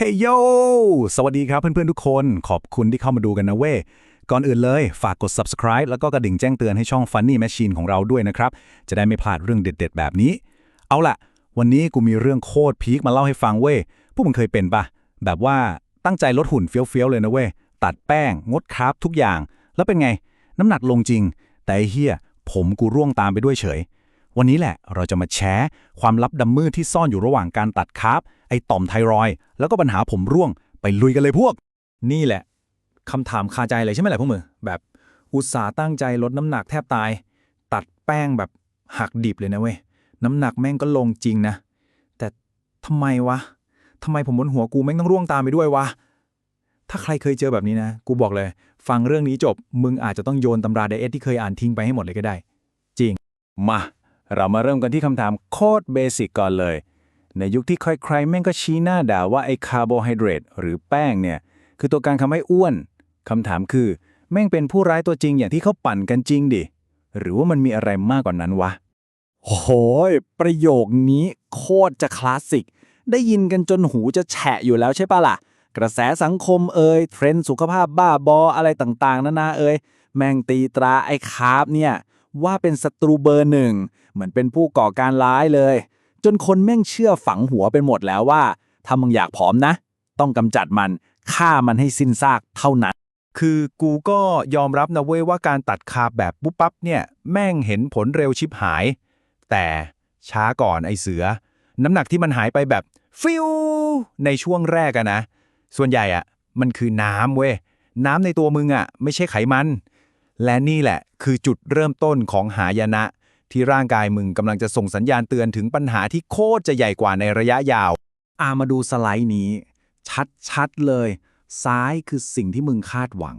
เฮ้ยโย สวัสดีครับเพื่อนๆทุกคน ขอบคุณที่เข้ามาดูกันนะเว้ย ก่อนอื่นเลย ฝากกด subscribe แล้วก็กระดิ่งแจ้งเตือนให้ช่อง Funny Machine ของเราด้วยนะครับ จะได้ไม่พลาดเรื่องเด็ด ๆ แบบนี้ เอาล่ะ วันนี้กูมีเรื่องโคตรพีคมาเล่าให้ฟังเว้ย พวกมึงเคยเป็นปะแบบว่าตั้งใจลดหุ่นเฟี้ยวๆเลยนะเว้ย ตัดแป้ง งดคาร์บทุกอย่าง แล้วเป็นไง น้ำหนักลงจริง แต่เฮียผมกูร่วงตามไปด้วยเฉย วันนี้แหละเราจะมาแชร์ความลับดำมืดที่ซ่อนอยู่ระหว่างการตัดคาร์บ ไอต่อมไทรอยแล้วก็ปัญหาผมร่วงไปลุยกันเลยพวก นี่แหละคำถามคาใจเลยใช่ไหมล่ะพวกมึงแบบอุตสาห์ตั้งใจลดน้ำหนักแทบตาย ตัดแป้งแบบหักดิบเลยนะเว้ยน้ำหนักแม่งก็ลงจริงนะ แต่ทำไมวะทำไมผมบนหัวกูแม่งต้องร่วงตามไปด้วยวะถ้าใครเคยเจอแบบนี้นะ กูบอกเลย ฟังเรื่องนี้จบ มึงอาจจะต้องโยนตำราไดเอทที่เคยอ่านทิ้งไปให้หมดเลยก็ได้ จริง มา เรามาเริ่มกันที่คำถามโคตรเบสิกก่อนเลย ในยุคที่ใครๆแม่งก็ชี้หน้าด่าว่าไอ้คาร์โบไฮเดรตหรือแป้งเนี่ย คือตัวการทำให้อ้วนคำถามคือ แม่งเป็นผู้ร้ายตัวจริงอย่างที่เขาปั่นกันจริงดิ หรือว่ามันมีอะไรมากกว่านั้นวะโอ้โหยประโยคนี้โคตรจะคลาสสิก ได้ยินกันจนหูจะแฉะอยู่แล้วใช่ปะล่ะ กระแสสังคมเอ่ยเทรนด์สุขภาพบ้าบออะไรต่างๆนานาเอ่ยแม่งตีตราไอ้คาร์บเนี่ย ว่าเป็นศัตรูเบอร์หนึ่ง เหมือนเป็นผู้ก่อการร้ายเลย จนคนแม่งเชื่อฝังหัวไปหมดแล้วว่า ถ้ามึงอยากผอมนะ ต้องกำจัดมันฆ่ามันให้สิ้นซากเท่านั้น คือกูก็ยอมรับนะเว้ยว่าการตัดคาบแบบปุ๊บปั๊บเนี่ยแม่งเห็นผลเร็วชิบหาย แต่ช้าก่อนไอเสือ น้ำหนักที่มันหายไปแบบฟิวในช่วงแรกอะนะ ส่วนใหญ่อะมันคือน้ำเว้ย น้ำในตัวมึงอะไม่ใช่ไขมัน และนี่แหละคือจุดเริ่มต้นของหายนะ ที่ร่างกายมึงกำลังจะส่งสัญญาณเตือนถึงปัญหาที่โคตรจะใหญ่กว่าในระยะยาวอามาดูสไลด์นี้ ชัดๆเลย ซ้ายคือสิ่งที่มึงคาดหวัง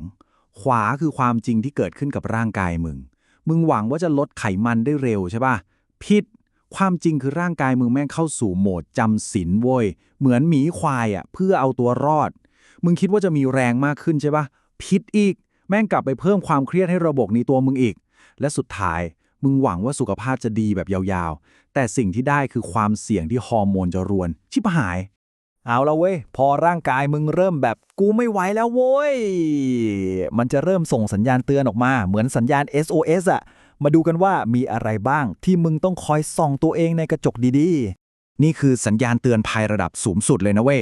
ขวาคือความจริงที่เกิดขึ้นกับร่างกายมึง มึงหวังว่าจะลดไขมันได้เร็วใช่ป่ะผิดความจริงคือร่างกายมึงแม่งเข้าสู่โหมดจำศีลโว้ย เหมือนหมีควายอะ เพื่อเอาตัวรอด มึงคิดว่าจะมีแรงมากขึ้นใช่ป่ะผิดอีก แม่งกลับไปเพิ่มความเครียดให้ระบบในตัวมึงอีก และสุดท้าย มึงหวังว่าสุขภาพจะดีแบบยาวๆ แต่สิ่งที่ได้คือความเสี่ยงที่ฮอร์โมนจะรวน ชิบหาย เอาละเว้ย พอร่างกายมึงเริ่มแบบกูไม่ไหวแล้วโว้ย มันจะเริ่มส่งสัญญาณเตือนออกมา เหมือนสัญญาณ SOS อะมาดูกันว่ามีอะไรบ้างที่มึงต้องคอยส่องตัวเองในกระจกดีๆ นี่คือสัญญาณเตือนภัยระดับสูงสุดเลยนะเว้ย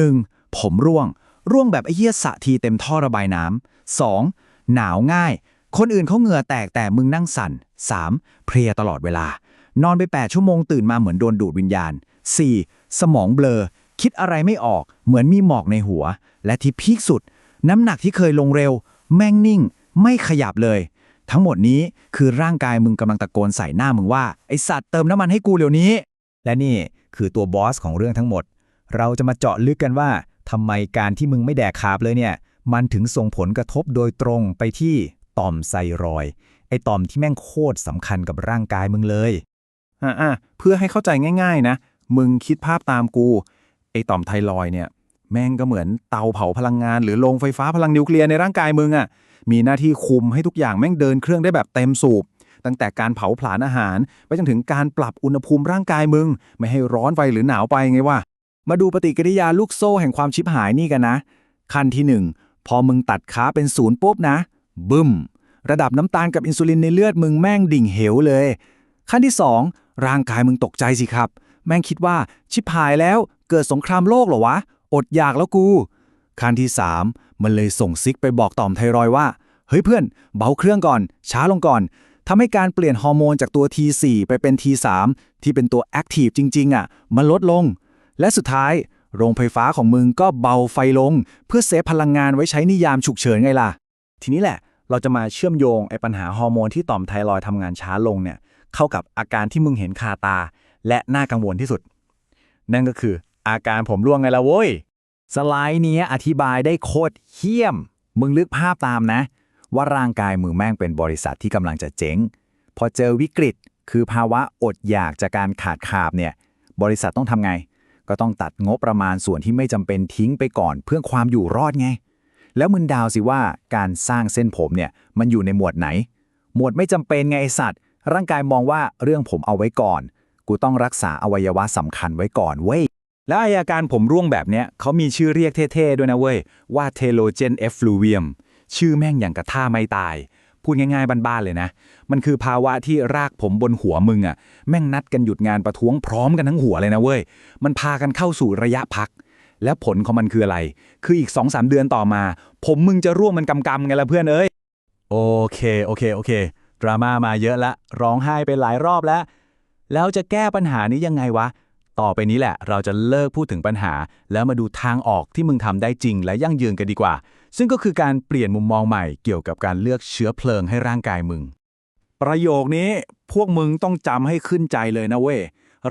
1. ผมร่วง ร่วงแบบไอ้เหี้ยสะทีเต็มท่อระบายน้ำ 2. หนาวง่าย คนอื่นเขาเหงื่อแตกแต่มึงนั่งสั่น 3. เพลียตลอดเวลา นอนไป 8 ชั่วโมงตื่นมาเหมือนโดนดูดวิญญาณ 4. สมองเบลอ คิดอะไรไม่ออก เหมือนมีหมอกในหัว และที่พีคสุด น้ำหนักที่เคยลงเร็ว แม่งนิ่ง ไม่ขยับเลย ทั้งหมดนี้คือร่างกายมึงกำลังตะโกนใส่หน้ามึงว่า ไอสัตว์เติมน้ำมันให้กูเดี๋ยวนี้ และนี่คือตัวบอสของเรื่องทั้งหมด เราจะมาเจาะลึกกันว่าทำไมการที่มึงไม่แดกคาร์บเลยเนี่ย มันถึงส่งผลกระทบโดยตรงไปที่ ต่อมไซรอย ไอต่อมที่แม่งโคตรสำคัญกับร่างกายมึงเลย อ่าเพื่อให้เข้าใจง่ายๆนะ มึงคิดภาพตามกู ไอต่อมไทรอยเนี่ย แม่งก็เหมือนเตาเผาพลังงาน หรือโรงไฟฟ้าพลังนิวเคลียร์ในร่างกายมึงอะ่ะ มีหน้าที่คุมให้ทุกอย่างแม่งเดินเครื่องได้แบบเต็มสูบ ตั้งแต่การเผาผลาญอาหาร ไปจนถึงการปรับอุณหภูมิร่างกายมึง ไม่ให้ร้อนไปหรือหนาวไปไงวะ มาดูปฏิกิริยาลูกโซ่แห่งความชิบหายนี่กันนะ ขั้นที่หนึ่งพอมึงตัดขาเป็นศูนย์ปุ๊บนะ บึ้ม ระดับน้ำตาลกับอินซูลินในเลือดมึงแม่งดิ่งเหวเลย ขั้นที่สองร่างกายมึงตกใจสิครับ แม่งคิดว่าชิบหายแล้วเกิดสงครามโลกเหรอวะ อดอยากแล้วกู ขั้นที่สามมันเลยส่งซิกไปบอกต่อมไทรอยว่า เฮ้ยเพื่อน เบาเครื่องก่อน ช้าลงก่อนทำให้การเปลี่ยนฮอร์โมนจากตัว T4 ไปเป็น T3 ที่เป็นตัวแอคทีฟจริง ๆอะ มันลดลง และสุดท้ายโรงไฟฟ้าของมึงก็เบาไฟลง เพื่อเซฟพลังงานไว้ใช้นิยามฉุกเฉินไงล่ะ ทีนี้แหละ เราจะมาเชื่อมโยงไอ้ปัญหาฮอร์โมนที่ต่อมไทรอยทำงานช้าลงเนี่ยเข้ากับอาการที่มึงเห็นคาตา และน่ากังวลที่สุด นั่นก็คืออาการผมร่วงไงล่ะโว้ย สไลด์นี้อธิบายได้โคตรเหี้ยม มึงลึกภาพตามนะ ว่าร่างกายมึงแม่งเป็นบริษัทที่กำลังจะเจ๊ง พอเจอวิกฤต คือภาวะอดอยากจากการขาดคาบเนี่ย บริษัทต้องทำไง ก็ต้องตัดงบประมาณส่วนที่ไม่จำเป็นทิ้งไปก่อน เพื่อความอยู่รอดไง แล้วมึงดาวสิว่าการสร้างเส้นผมเนี่ยมันอยู่ในหมวดไหน หมวดไม่จำเป็นไงไอสัตว์ ร่างกายมองว่าเรื่องผมเอาไว้ก่อน กูต้องรักษาอวัยวะสำคัญไว้ก่อนเว้ย แล้วอาการผมร่วงแบบเนี้ยเขามีชื่อเรียกเท่ๆด้วยนะเว้ย ว่าเทโลเจนเอฟฟลูเวียมชื่อแม่งอย่างกระท่าไม่ตาย พูดง่ายๆบ้านๆเลยนะ มันคือภาวะที่รากผมบนหัวมึงอะแม่งนัดกันหยุดงานประท้วงพร้อมกันทั้งหัวเลยนะเว้ยมันพากันเข้าสู่ระยะพัก แล้วผลของมันคืออะไร คืออีก 2-3 เดือนต่อมา ผมมึงจะร่วงมันกำกำไงล่ะเพื่อนเอ้ย โอเค โอเค โอเค ดราม่ามาเยอะละ ร้องไห้ไปหลายรอบแล้ว แล้วจะแก้ปัญหานี้ยังไงวะ ต่อไปนี้แหละ เราจะเลิกพูดถึงปัญหา แล้วมาดูทางออกที่มึงทำได้จริงและยั่งยืนกันดีกว่า ซึ่งก็คือการเปลี่ยนมุมมองใหม่เกี่ยวกับการเลือกเชื้อเพลิงให้ร่างกายมึง ประโยคนี้พวกมึงต้องจำให้ขึ้นใจเลยนะเว้ย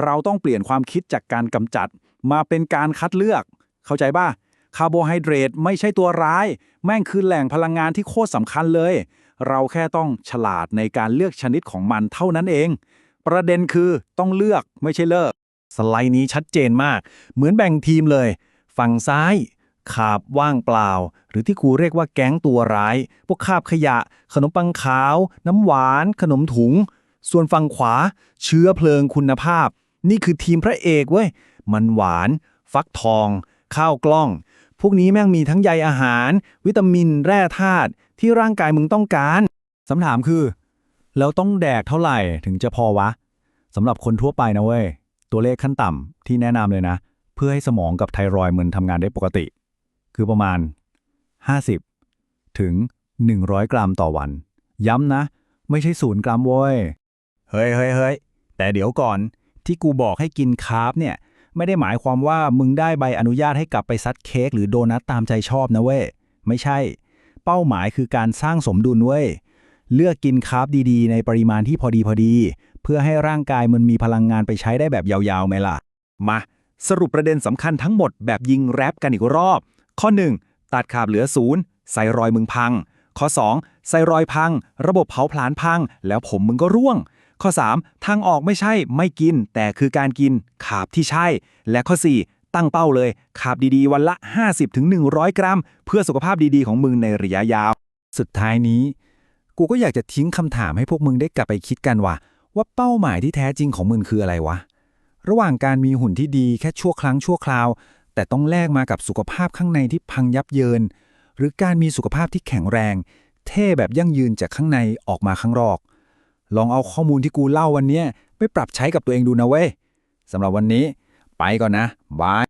เราต้องเปลี่ยนความคิดจากการกำจัด มาเป็นการคัดเลือก เข้าใจป่ะคาร์โบไฮเดรตไม่ใช่ตัวร้าย แม่งคือแหล่งพลังงานที่โคตรสำคัญเลย เราแค่ต้องฉลาดในการเลือกชนิดของมันเท่านั้นเอง ประเด็นคือต้องเลือกไม่ใช่เลิก สไลด์นี้ชัดเจนมาก เหมือนแบ่งทีมเลย ฝั่งซ้ายขาบว่างเปล่า หรือที่ครูเรียกว่าแก๊งตัวร้าย พวกคาบขยะ ขนมปังขาว น้ำหวาน ขนมถุง ส่วนฝั่งขวา เชื้อเพลิงคุณภาพ นี่คือทีมพระเอกเว้ย มันหวาน ฟักทอง ข้าวกล้อง พวกนี้แม่งมีทั้งใยอาหาร วิตามิน แร่ธาตุที่ร่างกายมึงต้องการคำถามคือ แล้วต้องแดกเท่าไหร่ถึงจะพอวะสำหรับคนทั่วไปนะเว้ย ตัวเลขขั้นต่ำที่แนะนำเลยนะ เพื่อให้สมองกับไทรอยด์มันทำงานได้ปกติ คือประมาณ 50 ถึง 100 กรัมต่อวัน ย้ำนะ ไม่ใช่ศูนย์กรัมเว้ย เฮ้ยเฮ้ยเฮ้ยแต่เดี๋ยวก่อนที่กูบอกให้กินคาร์บเนี่ย ไม่ได้หมายความว่ามึงได้ใบอนุญาตให้กลับไปซัดเค้กหรือโดนัทตามใจชอบนะเว้ย ไม่ใช่ เป้าหมายคือการสร้างสมดุลเว้ย เลือกกินคาร์บดีๆ ในปริมาณที่พอดีพอดี เพื่อให้ร่างกายมันมีพลังงานไปใช้ได้แบบยาวๆไหมล่ะ มาสรุปประเด็นสำคัญทั้งหมดแบบยิงแรปกันอีกรอบ ข้อ 1 ตัดขาบเหลือศูนย์ใส่รอยมึงพัง ข้อ2ใส่รอยพัง ระบบเผาผลาญพัง แล้วผมมึงก็ร่วง ข้อ 3 ทางออกไม่ใช่ไม่กิน แต่คือการกินขาบที่ใช่ และข้อ 4 ตั้งเป้าเลยขาบดีๆ วันละ 50-100 กรัม เพื่อสุขภาพดีๆ ของมึงในระยะยาว สุดท้ายนี้ กูก็อยากจะทิ้งคำถามให้พวกมึงได้กลับไปคิดกันว่า ว่าเป้าหมายที่แท้จริงของมึงคืออะไรวะ ระหว่างการมีหุ่นที่ดีแค่ชั่วครั้งชั่วคราว แต่ต้องแลกมากับสุขภาพข้างในที่พังยับเยิน หรือการมีสุขภาพที่แข็งแรง เท่แบบยั่งยืนจากข้างในออกมาข้างนอก ลองเอาข้อมูลที่กูเล่าวันนี้ไปปรับใช้กับตัวเองดูนะเว้ยสำหรับวันนี้ ไปก่อนนะบาย